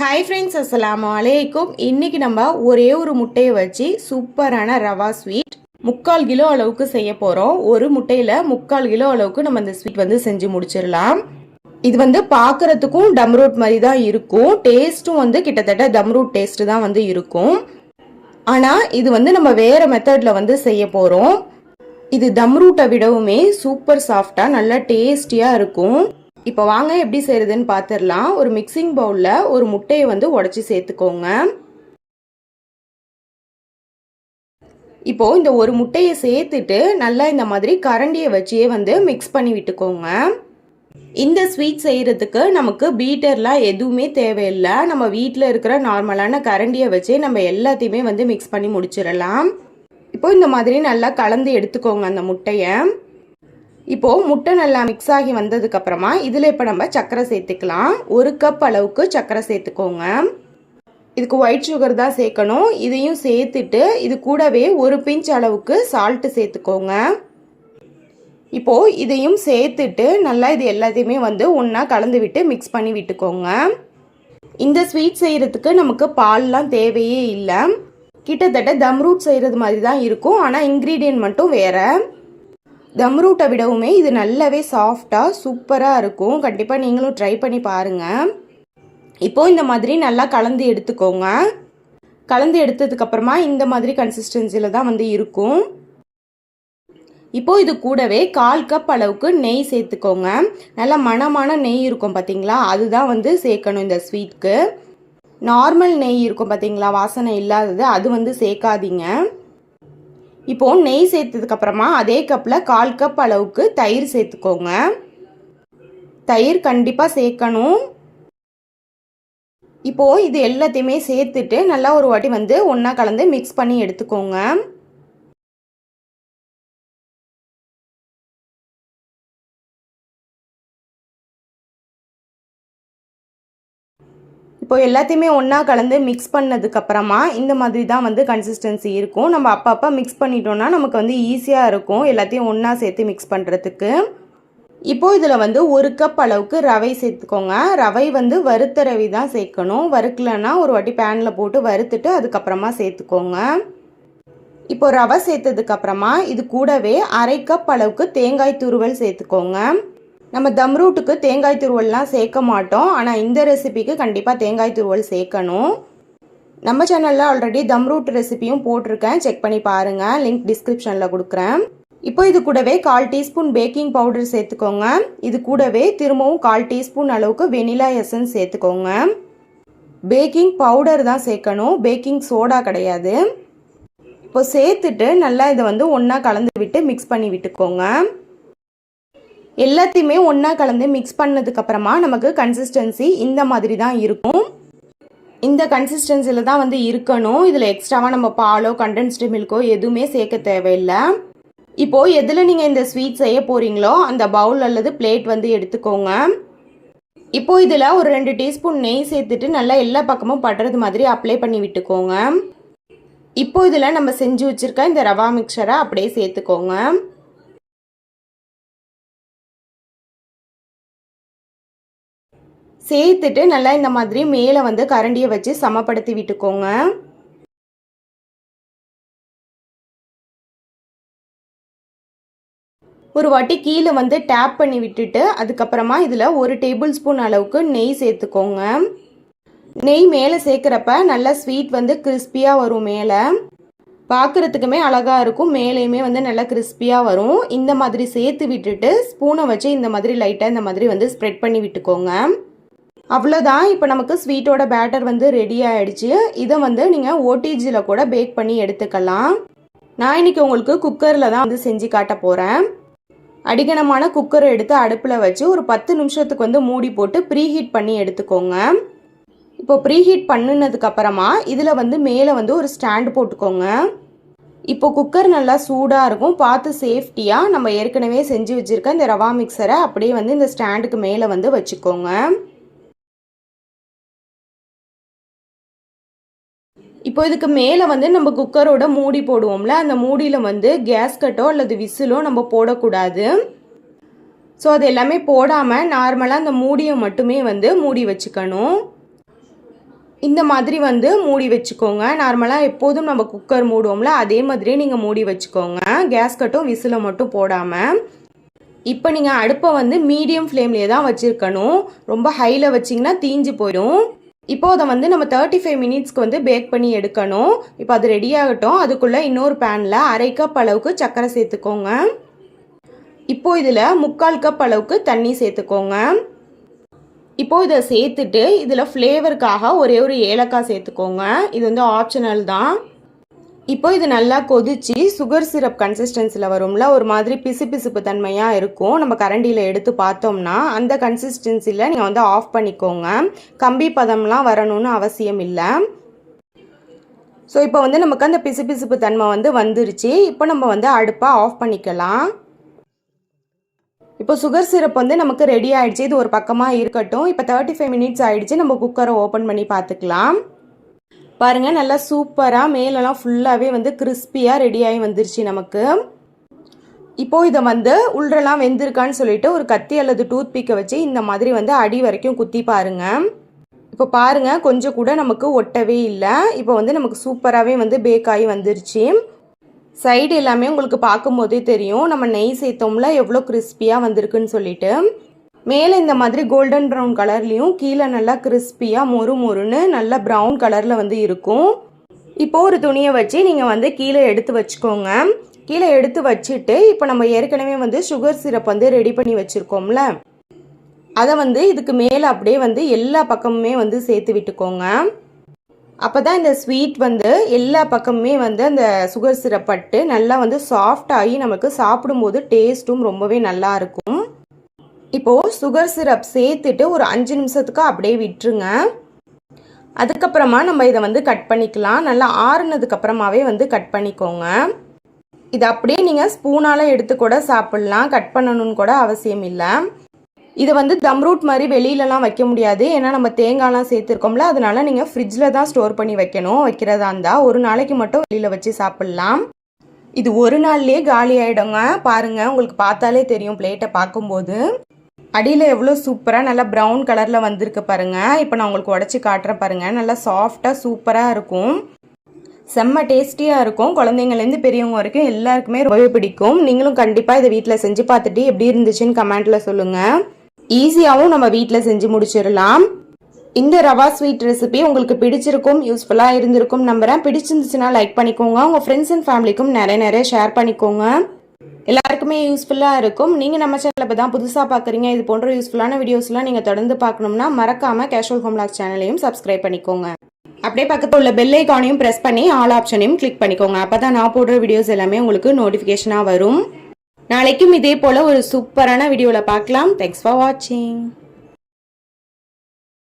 Hi friends அஸ்லாம் அலைக்கும் இன்றைக்கி நம்ம ஒரே ஒரு முட்டையை வச்சு சூப்பரான ரவா ஸ்வீட் முக்கால் கிலோ அளவுக்கு செய்ய போகிறோம் ஒரு முட்டையில் முக்கால் கிலோ அளவுக்கு நம்ம இந்த ஸ்வீட் வந்து செஞ்சு முடிச்சிடலாம். இது வந்து பார்க்கறதுக்கும் டம்ரூட் மாதிரி தான் இருக்கும். டேஸ்ட்டும் வந்து கிட்டத்தட்ட டம்ரூட் டேஸ்ட்டு தான் வந்து இருக்கும். ஆனால் இது வந்து நம்ம வேறு மெத்தடில் வந்து செய்ய போகிறோம் இது தம்ரூட்டை விடவுமே சூப்பர் சாஃப்டாக நல்லா டேஸ்டியாக இருக்கும். இப்போ வாங்க எப்படி செய்யறதுன்னு பார்த்துடலாம் ஒரு மிக்சிங் பவுலில் ஒரு முட்டையை வந்து உடச்சி சேர்த்துக்கோங்க. இப்போ இந்த ஒரு முட்டையை சேர்த்துட்டு நல்லா இந்த மாதிரி கரண்டியை வச்சே வந்து மிக்ஸ் பண்ணி விட்டுக்கோங்க. இந்த ஸ்வீட் செய்கிறதுக்கு நமக்கு பீட்டர்லாம் எதுவுமே தேவையில்லை. நம்ம வீட்டில் இருக்கிற நார்மலான கரண்டியை வச்சே நம்ம எல்லாத்தையுமே வந்து மிக்ஸ் பண்ணி முடிச்சிடலாம். இப்போ இந்த மாதிரி நல்லா கலந்து எடுத்துக்கோங்க அந்த முட்டையை. இப்போ முட்டை நல்லா மிக்ஸ் ஆகி வந்ததுக்கு அப்புறமா இதில் இப்போ நம்ம சர்க்கரை சேர்த்துக்கலாம். ஒரு கப் அளவுக்கு சர்க்கரை சேர்த்துக்கோங்க. இதுக்கு ஒயிட் சுகர் தான் சேர்க்கணும். இதையும் சேர்த்துட்டு இது கூடவே ஒரு பிஞ்ச் அளவுக்கு சால்ட்டு சேர்த்துக்கோங்க. இப்போ இதையும் சேர்த்துட்டு நல்லா இது எல்லாத்தையுமே வந்து ஒன்றா கலந்து விட்டு மிக்ஸ் பண்ணி விட்டுக்கோங்க. இந்த ஸ்வீட் செய்கிறதுக்கு நமக்கு பால்லாம் தேவையே இல்லை. கிட்டத்தட்ட தம்ரூட் செய்கிறது மாதிரி தான் இருக்கும். ஆனால் இன்க்ரீடியன்ட் மட்டும் வேறு. தம் ரூட்டை விடவுமே இது நல்லாவே சாஃப்டாக சூப்பராக இருக்கும். கண்டிப்பாக நீங்களும் ட்ரை பண்ணி பாருங்கள் இப்போ இந்த மாதிரி நல்லா கலந்து எடுத்துக்கோங்க. கலந்து எடுத்ததுக்கப்புறமா இந்த மாதிரி கன்சிஸ்டன்சியில் தான் வந்து இருக்கும். இப்போ இது கூடவே கால் கப் அளவுக்கு நெய் சேர்த்துக்கோங்க. நல்லா மனமான நெய் இருக்கும் பார்த்தீங்களா அதுதான் வந்து சேர்க்கணும் இந்த ஸ்வீட்க்கு நார்மல் நெய் இருக்கும் பார்த்தீங்களா வாசனை இல்லாதது அது வந்து சேர்க்காதீங்க. இப்போ நெய் சேர்த்ததுக்கு அப்புறமா அதே கப்பில் கால் கப் அளவுக்கு தயிர் சேர்த்துக்கோங்க. தயிர் கண்டிப்பாக சேர்க்கணும். இப்போது இது எல்லாத்தையுமே சேர்த்துட்டு நல்லா ஒரு வாட்டி வந்து ஒன்றா கலந்து மிக்ஸ் பண்ணி எடுத்துக்கோங்க. இப்போ எல்லாத்தையுமே ஒன்றா கலந்து மிக்ஸ் பண்ணதுக்கப்புறமா இந்த மாதிரி தான் வந்து கன்சிஸ்டன்சி இருக்கும். நம்ம அப்பப்போ மிக்ஸ் பண்ணிட்டோம்னா நமக்கு வந்து ஈஸியாக இருக்கும். எல்லாத்தையும் ஒன்றா சேர்த்து மிக்ஸ் பண்ணுறதுக்கு இப்போது இதில் வந்து ஒரு கப் அளவுக்கு ரவை சேர்த்துக்கோங்க. ரவை வந்து வறுத்த ரவி தான் சேர்க்கணும். வறுக்கலைன்னா ஒரு வாட்டி பேனில் போட்டு வறுத்துட்டு அதுக்கப்புறமா சேர்த்துக்கோங்க. இப்போ ரவை சேர்த்ததுக்கப்புறமா இது கூடவே அரை கப் அளவுக்கு தேங்காய் துருவல் சேர்த்துக்கோங்க. நம்ம தம் ரூட்டுக்கு தேங்காய் துருவல்லாம் சேர்க்க மாட்டோம். ஆனால் இந்த ரெசிபிக்கு கண்டிப்பாக தேங்காய் துருவல் சேர்க்கணும். நம்ம சேனலில் ஆல்ரெடி தம் ரூட் ரெசிபியும் போட்டிருக்கேன். செக் பண்ணி பாருங்கள் லிங்க் டிஸ்கிரிப்ஷனில் கொடுக்குறேன். இப்போ இது கூடவே கால் டீஸ்பூன் பேக்கிங் பவுடர் சேர்த்துக்கோங்க. இது கூடவே திரும்பவும் கால் டீஸ்பூன் அளவுக்கு வெனிலா எசன்ஸ் சேர்த்துக்கோங்க. பேக்கிங் பவுடர் தான் சேர்க்கணும். பேக்கிங் சோடா கிடையாது. இப்போ சேர்த்துட்டு நல்லா இதை வந்து ஒன்றா கலந்து விட்டு மிக்ஸ் பண்ணி விட்டுக்கோங்க. எல்லாத்தையுமே ஒன்றா கலந்து மிக்ஸ் பண்ணதுக்கப்புறமா நமக்கு கன்சிஸ்டன்சி இந்த மாதிரி தான் இருக்கும். இந்த கன்சிஸ்டன்சியில் தான் வந்து இருக்கணும். இதில் எக்ஸ்ட்ராவாக நம்ம பாலோ கண்டென்ஸ்டு மில்கோ எதுவுமே சேர்க்க தேவையில்லை. இப்போது எதில் நீங்கள் இந்த ஸ்வீட் செய்ய போகிறீங்களோ அந்த பவுல் அல்லது பிளேட் வந்து எடுத்துக்கோங்க. இப்போ இதில் ஒரு ரெண்டு டீஸ்பூன் நெய் சேர்த்துட்டு நல்லா எல்லா பக்கமும் படுறது மாதிரி அப்ளை பண்ணி விட்டுக்கோங்க. இப்போ இதில் நம்ம செஞ்சு வச்சுருக்க இந்த ரவா மிக்சரை அப்படியே சேர்த்துக்கோங்க. சேர்த்துட்டு நல்லா இந்த மாதிரி மேலே வந்து கரண்டியை வச்சு சமப்படுத்தி விட்டுக்கோங்க. ஒரு வாட்டி கீழே வந்து டேப் பண்ணி விட்டுட்டு அதுக்கப்புறமா இதில் ஒரு டேபிள் ஸ்பூன் அளவுக்கு நெய் சேர்த்துக்கோங்க. நெய் மேலே சேர்க்குறப்ப நல்லா ஸ்வீட் வந்து கிறிஸ்பியாக வரும் மேலே. பார்க்குறதுக்குமே அழகாக இருக்கும். மேலேயுமே வந்து நல்லா கிறிஸ்பியாக வரும். இந்த மாதிரி சேர்த்து விட்டுட்டு ஸ்பூனை வச்சு இந்த மாதிரி லைட்டாக இந்த மாதிரி வந்து ஸ்ப்ரெட் பண்ணி விட்டுக்கோங்க. அவ்வளோதான் இப்போ நமக்கு ஸ்வீட்டோட பேட்டர் வந்து ரெடி ஆகிடுச்சு இதை வந்து நீங்கள் ஓடிஜியில் கூட பேக் பண்ணி எடுத்துக்கலாம். நான் இன்னைக்கு உங்களுக்கு குக்கரில் தான் வந்து செஞ்சு காட்ட போகிறேன் அடிகனமான குக்கரை எடுத்து அடுப்பில் வச்சு ஒரு பத்து நிமிஷத்துக்கு வந்து மூடி போட்டு ப்ரீஹீட் பண்ணி எடுத்துக்கோங்க. இப்போ ப்ரீஹீட் பண்ணினதுக்கப்புறமா இதில் வந்து மேலே வந்து ஒரு ஸ்டாண்டு போட்டுக்கோங்க. இப்போ குக்கர் நல்லா சூடாக இருக்கும். பார்த்து சேஃப்டியாக நம்ம ஏற்கனவே செஞ்சு வச்சுருக்க இந்த ரவா மிக்சரை அப்படியே வந்து இந்த ஸ்டாண்டுக்கு மேலே வந்து வச்சுக்கோங்க. இப்போ இதுக்கு மேலே வந்து நம்ம குக்கரோட மூடி போடுவோம்ல அந்த மூடியில் வந்து கேஸ் கட்டோ அல்லது விசிலோ நம்ம போடக்கூடாது. ஸோ அது எல்லாமே போடாமல் நார்மலாக அந்த மூடியை மட்டுமே வந்து மூடி வச்சுக்கணும். இந்த மாதிரி வந்து மூடி வச்சுக்கோங்க. நார்மலாக எப்போதும் நம்ம குக்கர் மூடுவோம்ல அதே மாதிரியே நீங்கள் மூடி வச்சுக்கோங்க. கேஸ் கட்டும் விசிலை மட்டும் போடாமல் இப்போ நீங்கள் அடுப்பை வந்து மீடியம் ஃப்ளேம்லேயே தான் வச்சுருக்கணும். ரொம்ப ஹையில் வச்சிங்கன்னா தீஞ்சு போயிடும். இப்போ அதை வந்து நம்ம தேர்ட்டி ஃபைவ் மினிட்ஸ்க்கு வந்து பேக் பண்ணி எடுக்கணும். இப்போ அது ரெடி ஆகட்டும். அதுக்குள்ளே இன்னொரு பேனில் அரை கப் அளவுக்கு சர்க்கரை சேர்த்துக்கோங்க. இப்போ இதில் முக்கால் கப் அளவுக்கு தண்ணி சேர்த்துக்கோங்க. இப்போ இதை சேர்த்துட்டு இதில் ஃப்ளேவருக்காக ஒரே ஒரு ஏலக்காய் சேர்த்துக்கோங்க. இது வந்து ஆப்ஷனல் தான். இப்போ இது நல்லா கொதிச்சு சுகர் சிரப் கன்சிஸ்டன்சியில் வரும்ல ஒரு மாதிரி பிசு பிசுப்பு தன்மையாக இருக்கும். நம்ம கரண்டியில் எடுத்து பார்த்தோம்னா அந்த கன்சிஸ்டன்சியில் நீங்கள் வந்து ஆஃப் பண்ணிக்கோங்க. கம்பி பதம்லாம் வரணும்னு அவசியம் இல்லை. ஸோ இப்போ வந்து நமக்கு அந்த பிசு பிசுப்பு தன்மை வந்து வந்துருச்சு. இப்போ நம்ம வந்து அடுப்பாக ஆஃப் பண்ணிக்கலாம். இப்போ சுகர் சிரப் வந்து நமக்கு ரெடி ஆகிடுச்சு இது ஒரு பக்கமாக இருக்கட்டும். இப்போ தேர்ட்டி ஃபைவ் மினிட்ஸ் ஆகிடுச்சு நம்ம குக்கரை ஓப்பன் பண்ணி பார்த்துக்கலாம். பாருங்கள் நல்லா சூப்பராக மேலெல்லாம் ஃபுல்லாகவே வந்து கிறிஸ்பியாக ரெடியாகி வந்துருச்சு நமக்கு. இப்போது இதை வந்து உள்ளெல்லாம் வெந்திருக்கான்னு சொல்லிட்டு ஒரு கத்தி அல்லது டூத் பிக்கை வச்சு இந்த மாதிரி வந்து அடி வரைக்கும் குத்தி பாருங்க. இப்போ பாருங்க கொஞ்சம் கூட நமக்கு ஒட்டவே இல்லை. இப்போ வந்து நமக்கு சூப்பராகவே வந்து பேக் ஆகி வந்துருச்சு. சைடு எல்லாமே உங்களுக்கு பார்க்கும்போதே தெரியும். நம்ம நெய் சேர்த்தோம்ல எவ்வளோ கிறிஸ்பியாக வந்திருக்குன்னு சொல்லிட்டு. மேலே இந்த மாதிரி கோல்டன் ப்ரௌன் கலர்லேயும் கீழே நல்லா கிறிஸ்பியாக மொறு மொறுன்னு நல்லா ப்ரௌன் கலரில் வந்து இருக்கும். இப்போ ஒரு துணியை வச்சு நீங்கள் வந்து கீழே எடுத்து வச்சுக்கோங்க. கீழே எடுத்து வச்சுட்டு இப்போ நம்ம ஏற்கனவே வந்து சுகர் சிரப் வந்து ரெடி பண்ணி வச்சுருக்கோம்ல. அதை வந்து இதுக்கு மேலே அப்படியே வந்து எல்லா பக்கமுமே வந்து சேர்த்து விட்டுக்கோங்க. அப்போ தான் இந்த ஸ்வீட் வந்து எல்லா பக்கமுமே வந்து அந்த சுகர் சிரப் பட்டு நல்லா வந்து சாஃப்டாகி நமக்கு சாப்பிடும்போது டேஸ்ட்டும் ரொம்பவே நல்லா இருக்கும். இப்போது சுகர் சிரப் சேர்த்துட்டு ஒரு அஞ்சு நிமிஷத்துக்கு அப்படியே விட்டுருங்க. அதுக்கப்புறமா நம்ம இதை வந்து கட் பண்ணிக்கலாம். நல்லா ஆறுனதுக்கப்புறமாவே வந்து கட் பண்ணிக்கோங்க. இது அப்படியே நீங்கள் ஸ்பூனால் எடுத்து கூட சாப்பிட்லாம். கட் பண்ணணும்னு கூட அவசியம் இல்லை. இதை வந்து தம் ரூட் மாதிரி வெளியிலலாம் வைக்க முடியாது. ஏன்னா நம்ம தேங்காய்லாம் சேர்த்துருக்கோம்ல அதனால நீங்கள் ஃப்ரிட்ஜில் தான் ஸ்டோர் பண்ணி வைக்கணும். வைக்கிறதா இருந்தால் ஒரு நாளைக்கு மட்டும் வெளியில் வச்சு சாப்பிட்லாம். இது ஒரு நாள்லேயே காலி ஆகிடுங்க பாருங்கள் உங்களுக்கு பார்த்தாலே தெரியும் பிளேட்டை பார்க்கும்போது. அடியில் எவ்வளோ சூப்பராக நல்லா ப்ரௌன் கலரில் வந்திருக்கு பாருங்கள் இப்போ நான் உங்களுக்கு உடச்சி காட்டுறேன் பாருங்கள் நல்லா சாஃப்டாக சூப்பராக இருக்கும். செம்ம டேஸ்டியாக இருக்கும். குழந்தைங்கலேருந்து பெரியவங்க வரைக்கும் எல்லாருக்குமே ரொம்பவே பிடிக்கும். நீங்களும் கண்டிப்பாக இதை வீட்டில் செஞ்சு பார்த்துட்டு எப்படி இருந்துச்சுன்னு கமெண்ட்டில் சொல்லுங்கள் ஈஸியாகவும் நம்ம வீட்டில் செஞ்சு முடிச்சிடலாம். இந்த ரவா ஸ்வீட் ரெசிபி உங்களுக்கு பிடிச்சிருக்கும் யூஸ்ஃபுல்லாக இருந்திருக்கும் நம்புகிறேன் பிடிச்சிருந்துச்சுன்னா லைக் பண்ணிக்கோங்க. உங்கள் ஃப்ரெண்ட்ஸ் அண்ட் ஃபேமிலிக்கும் நிறைய நிறைய ஷேர் பண்ணிக்கோங்க. எல்லாருக்குமே யூஸ்ஃபுல்லாக இருக்கும். நீங்கள் நம்ம சேனலில் இப்போ தான் புதுசாக பார்க்குறீங்க இது போன்ற யூஸ்ஃபுல்லான வீடியோஸ்லாம் நீங்கள் தொடர்ந்து பார்க்கணும்னா மறக்காமல் கேஷுவல் ஹோம்லாக் சேனலையும் சப்ஸ்கிரைப் பண்ணிக்கோங்க. அப்படியே பக்கத்தில் உள்ள பெல் ஐக்கானையும் ப்ரெஸ் பண்ணி ஆல் ஆப்ஷனையும் கிளிக் பண்ணிக்கோங்க. அப்போ தான் நான் போடுற வீடியோஸ் எல்லாமே உங்களுக்கு நோட்டிஃபிகேஷனாக வரும். நாளைக்கும் இதே போல் ஒரு சூப்பரான வீடியோவில் பார்க்கலாம் தேங்க்ஸ் ஃபார் வாட்சிங்